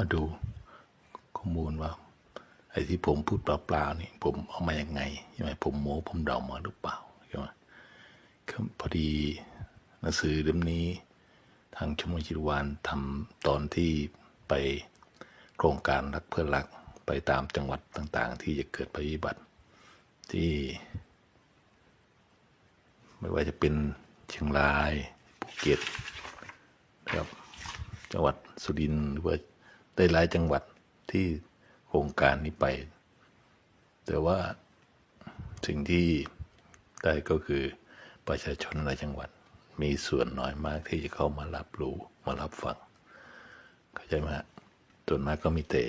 มาดูข้อมูลว่าไอ้ที่ผมพูดเปล่าๆนี่ผมเอามาอย่างไงใช่ไหมผมโม้ผมเดามาหรือเปล่าใช่ไหมพอดีหนังสือเล่มนี้ ทางชมรมจิตวานทำตอนที่ไปโครงการรักเพื่อนรักไปตามจังหวัดต่างๆ ที่จะเกิดภัยพิบัติที่ ไม่ว่าจะเป็นเชียงรายภูเก็ตนะครับจังหวัดสุรินทร์หรือว่า ได้หลายจังหวัดที่โครงการนี้ไป แต่ว่าสิ่งที่ได้ก็คือประชาชนในจังหวัด มีส่วนน้อยมากที่จะเข้ามารับรู้มารับฟังเข้าใจไหมฮะส่วนมากก็มีแต่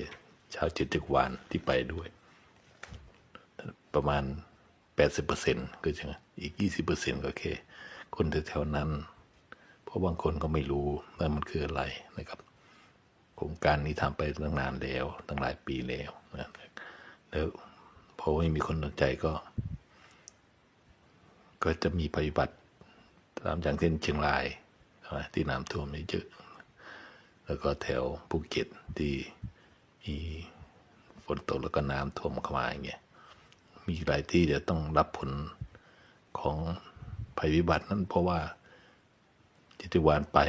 ชาวจิตจักรวาลที่ไปด้วย ประมาณ 80%ก็ใช่ไหมอีก 20%ก็แค่คนแถวๆนั้น เพราะบางคนก็ไม่รู้ว่ามันคืออะไรนะครับ ครงการนี้ทำไปตั้งนานแล้วตั้งหลายปีแล้วนะแล้วพอไม่มีคนสนใจก็ ก็จะมีภัยพิบัติตามอย่างเช่นเชียงรายที่น้ำท่วมนี่เยอะแล้วก็แถวภูเก็ตที่มีฝนตกแล้วก็น้ำท่วมเข้ามาอย่างเงี้ยมีหลายที่จะต้องรับผลของภัยพิบัตินั้นเพราะว่าจิตวานไป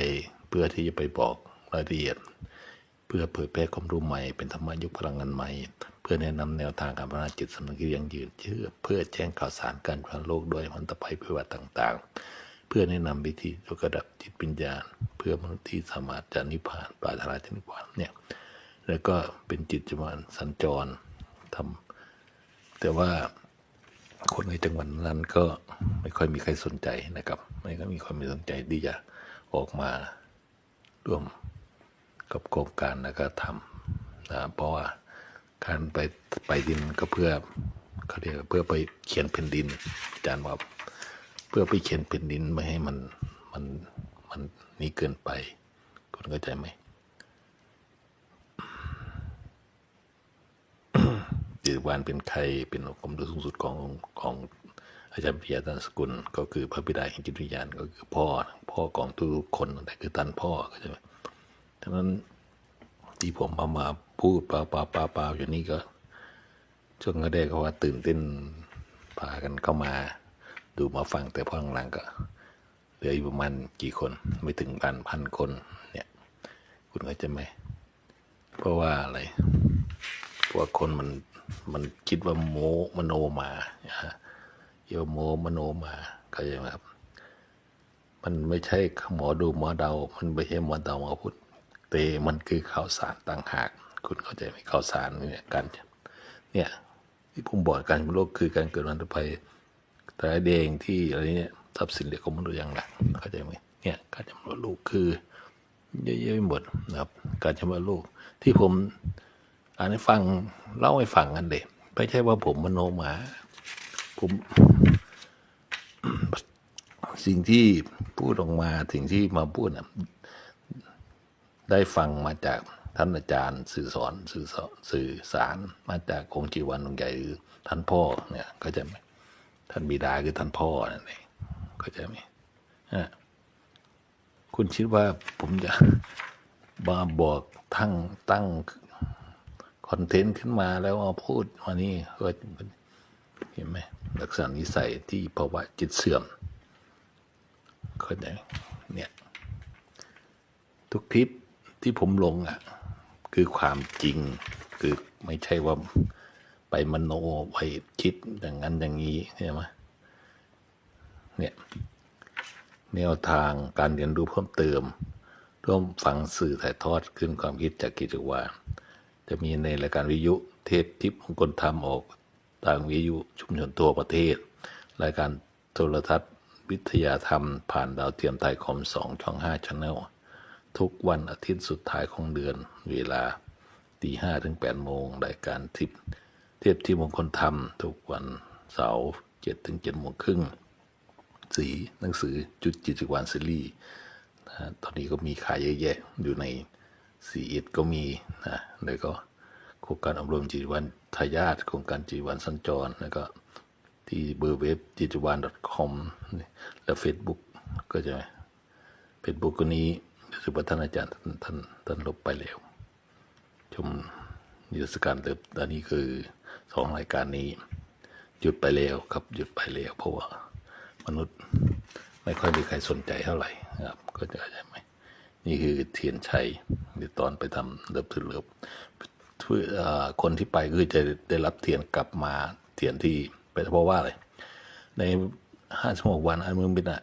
เพื่อที่จะไปบอกรายละเอียด พื่อเผยแพร่ความรู้ใหม่เป็นธรรมยุคพลังงานใหม่ เพื่อแนะนำแนวทางการพัฒนาจิตสำนึกที่ยังยืนเชื่อเพื่อแจ้งข่าวสารการพัฒนาโลกด้วยมันตภัยพิบัติต่างๆ เพื่อแนะนำวิธียกระดับจิตปัญญาเพื่อมนุษย์ที่สามารถจะนิพพานปรารถนาจะนิพพานเนี่ยแล้วก็เป็นจิตจวานสัญจรทำแต่ว่าคนในจังหวัดนั้นก็ไม่ค่อยมีใครสนใจนะครับ ไม่ก็มีความมีสนใจที่จะออกมาร่วม กับโครงการแล้วก็ทำนะเพราะว่าการไปไปดินก็เพื่อเขาเรียกเพื่อไปเขียนแผ่นดินอาจารย์ว่าเพื่อไปเขียนแผ่นดินไม่ให้มันมันมันนี่เกินไปคุณเข้าใจไหมจิตวานเป็นใครเป็นความรู้สูงสุดของของอาจารย์ปิยะตันสกุล ก็คือพระบิดาแห่งจิตวิญญาณก็คือพ่อ พ่อของทุกคนแต่คือตันพ่อก็ใช่ไหมดังนั้น ที่ผมเอามาพูดปาปาปาปาอยู่นี่ก็ ช่วงแรกก็ว่าตื่นเต้นพากันเข้ามา ดูมาฟังแต่พอหลังๆก็เหลืออยู่ประมาณกี่คนไม่ถึงพันพันคน เนี่ย คุณเข้าใจไหมเพราะว่าอะไรเพราะว่าคนมันมันคิดว่าโมมโนมานะฮะเยโมมโนมาเข้าใจไหมครับ มันไม่ใช่หมอดูหมอเดา มันไม่ใช่หมอเดาหมอพุทธ แต่มันคือข่าวสารต่างหาก คุณเข้าใจไหมข่าวสารเนี่ยการเนี่ยที่ผมบอกการโลกคือการเกิดวันภัยแต่แดงที่อะไรเนี่ยทรัพย์สินเด็กของมนุษย์อย่างหนักเข้าใจไหมเนี่ยการจำนวนลูกคือเยอะแยะไปหมดนะครับ การจำนวนลูกที่ผมอ่านให้ฟังเล่าให้ฟังกันเด็ไม่ใช่ว่าผมมโนมา ผมสิ่งที่พูดออกมาสิ่งที่มาพูดนะ ได้ฟังมาจากท่านอาจารย์สื่อสอนสื่อสื่อสารมาจากองค์จีวันองค์ใหญ่หรือท่านพ่อเนี่ยก็จะไหมท่านบิดาคือท่านพ่อนั่นเองก็จะไมฮะคุณคิดว่าผมจะมาบอกทั้งตั้งคอนเทนต์ขึ้นมาแล้วมาพูดวันนี้ก็เห็นไหมลักษณะนิสัยที่ภาวะจิตเสื่อมเข้าใจไหมเนี่ยทุกคลิป ที่ผมลงอะ คือความจริง คือไม่ใช่ว่าไปมโนไปคิดอย่างนั้นอย่างนี้ใช่ไหมเนี่ยแนวทางการเรียนรู้เพิ่มเติม ร่วมฟังสื่อถ่ายทอดขึ้นความคิดจากกิจวัตรจะมีในรายการวิทยุเทปทิพย์มงคลธรรมออกทางวิทยุชุมชนทั่วประเทศ รายการโทรทัศน์วิทยาธรรมผ่านดาวเทียมไทยคอมสองช่องห้าชแนล ทุกวันอาทิตย์สุดท้ายของเดือน เวลาตีห้าถึงแปดโมงรายการทิพย์เทปที่มงคลธรรม ทุกวันเสาร์เจ็ดถึงเจ็ดโมงครึ่งสีหนังสือจุดจิตวาณซีรีส์ตอนนี้ก็มีขายเยอะแยะอยู่ในซีอ็ดก็มีนะแล้วก็โครงการอบรมจิตวิญญาณทายาทโครงการจิตวิญญาณสัญจร แล้วก็ที่เบอร์เว็บจิตวิญญาณ .com และ Facebook ก็จะเฟซบุ๊กก็นี้ รู้สึกว่าท่านอาจารย์ท่านท่านท่านลบไปแล้ว ชมนิทรรศการเติบตอนนี้คือสองรายการนี้ หยุดไปแล้วครับหยุดไปแล้ว เพราะว่ามนุษย์ไม่ค่อยมีใครสนใจเท่าไหร่นะครับ ก็จะเข้าใจไหมนี่คือเทียนชัยในตอนไปทำเลิบถือเลิบเพื่อคนที่ไปคือจะได้รับเทียนกลับมาเทียนที่ไปเพราะว่าอะไรในห้าชั่วโมงวันอันมึงเป็นอะ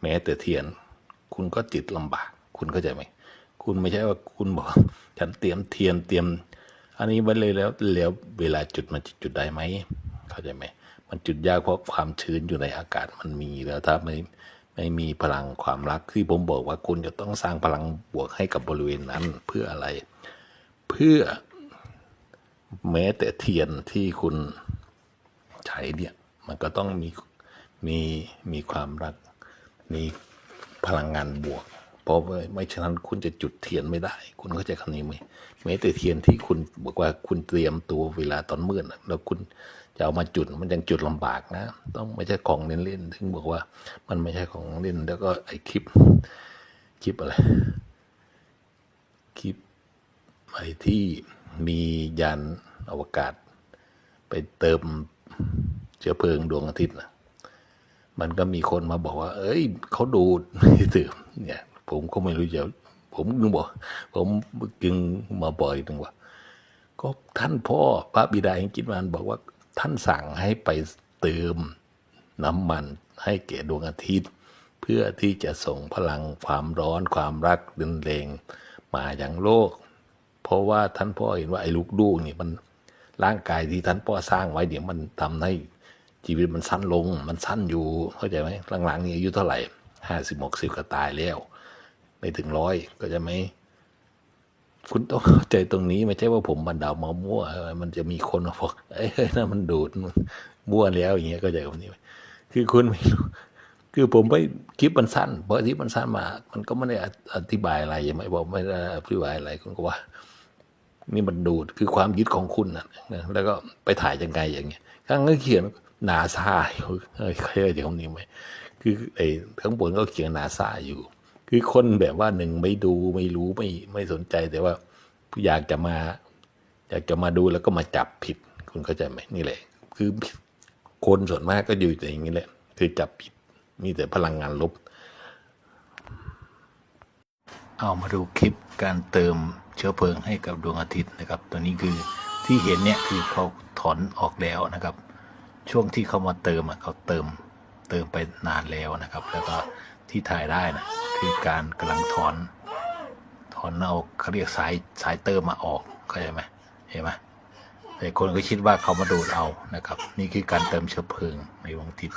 แม้แต่เทียนคุณก็จิตลำบาก คุณเข้าใจไหมคุณไม่ใช่ว่าคุณบอก ฉันเตรียมเทียนเตรียม อันนี้ไว้เลยแล้วแล้วเวลาจุดมันจ,จุดได้ไหมเข้าใจไหมมันจุดยากเพราะความชื้นอยู่ในอากาศมันมีแล้วถ้าไม่ไม่มีพลังความรักที่ผมบอกว่าคุณจะต้องสร้างพลังบวกให้กับบริเวณนั้นเพื่ออะไร เพื่อแม้แต่เทียนที่คุณใช้เนี่ยมันก็ต้องมีมีมีความรัก มีพลังงานบวก เพราะว่ไม่ฉะนั้นคุณจะจุดเทียนไม่ได้ คุณเข้าใจคำนี้ไหมแม้แต่เทียนที่คุณบอกว่าคุณเตรียมตัวเวลาตอนมืดแล้วคุณจะเอามาจุดมันยังจุดลำบากนะ ต้องไม่ใช่ของเล่นๆถึงบอกว่า มันไม่ใช่ของเล่นแล้วก็ไอคลิปคลิปอะไรคลิปไอที่มียานอวกาศ ไปเติมเชื้อเพลิงดวงอาทิตย์นะมันก็มีคนมาบอกว่า เอ้ย เขาดูดไม่ตื่มเนี่ย ผมก็ไม่รู้จะผมนึกบอก ผมจึงมาบอกอีกนึงว่า ก็ท่านพ่อพระบิดาแห่งกิจมานบอกว่า ท่านสั่งให้ไปเติมน้ำมันให้แก่ดวงอาทิตย์ เพื่อที่จะส่งพลังความร้อนความรักดินแรงมาอย่างโลก เพราะว่าท่านพ่อเห็นว่าไอ้ลูกดูกนี่มันร่างกายที่ท่านพ่อสร้างไว้เดี๋ยวมันทำให้ชีวิตมันสั้นลง มันสั้นอยู่เข้าใจไหมหลังๆนี่อายุเท่าไหร่ห้าสิบหกสิบก็ตายแล้ว ไม่ถึงร้อยก็จะไหมคุณต้องเข้าใจตรงนี้ไม่ใช่ว่าผมบันดาวมามั่วมันจะมีคนมาบอกเอ้ยนั่นมันดูดมั่วแล้วอย่างเงี้ยก็ใจคำนี้คือคุณไม่รู้คือผมไปคลิปมันสั้นเพราะคลิปมันสั้นมา มันก็ไม่ได้อธิบายอะไรยังไม่บอกไม่ได้อธิบายอะไรคุณก็ว่า นี่มันดูดคือความยึดของคุณนะแล้วก็ไปถ่ายยังไงอย่างเงี้ยข้างก็เขียนนาซาอยู่เคยเดี๋ยวนี้ไหมคือไอ้ข้างบนก็เขียนนาซาอยู่ คือคนแบบว่าหนึ่งไม่ดูไม่รู้ไม่ไม่สนใจแต่ว่าอยากจะมา อยากจะมาดูแล้วก็มาจับผิด คุณเข้าใจไหมนี่แหละ คือคนส่วนมากก็อยู่แต่อย่างนี้แหละ คือจับผิดมีแต่พลังงานลบ เอามาดูคลิปการเติมเชื้อเพลิงให้กับดวงอาทิตย์นะครับ ตัวนี้คือที่เห็นเนี่ยคือเขาถอนออกแล้วนะครับ ช่วงที่เขามาเติมเขาเติมเติมไปนานแล้วนะครับ แล้วก็ ที่ถ่ายได้นะคือการกำลังถอนถอนเอาเขาเรียกสายสายเติมมาออกเข้าใจไหมเห็นไหมแต่คนก็คิดว่าเขามาดูดเอานะครับ นี่คือการเติมเชื้อเพลิงในวงติด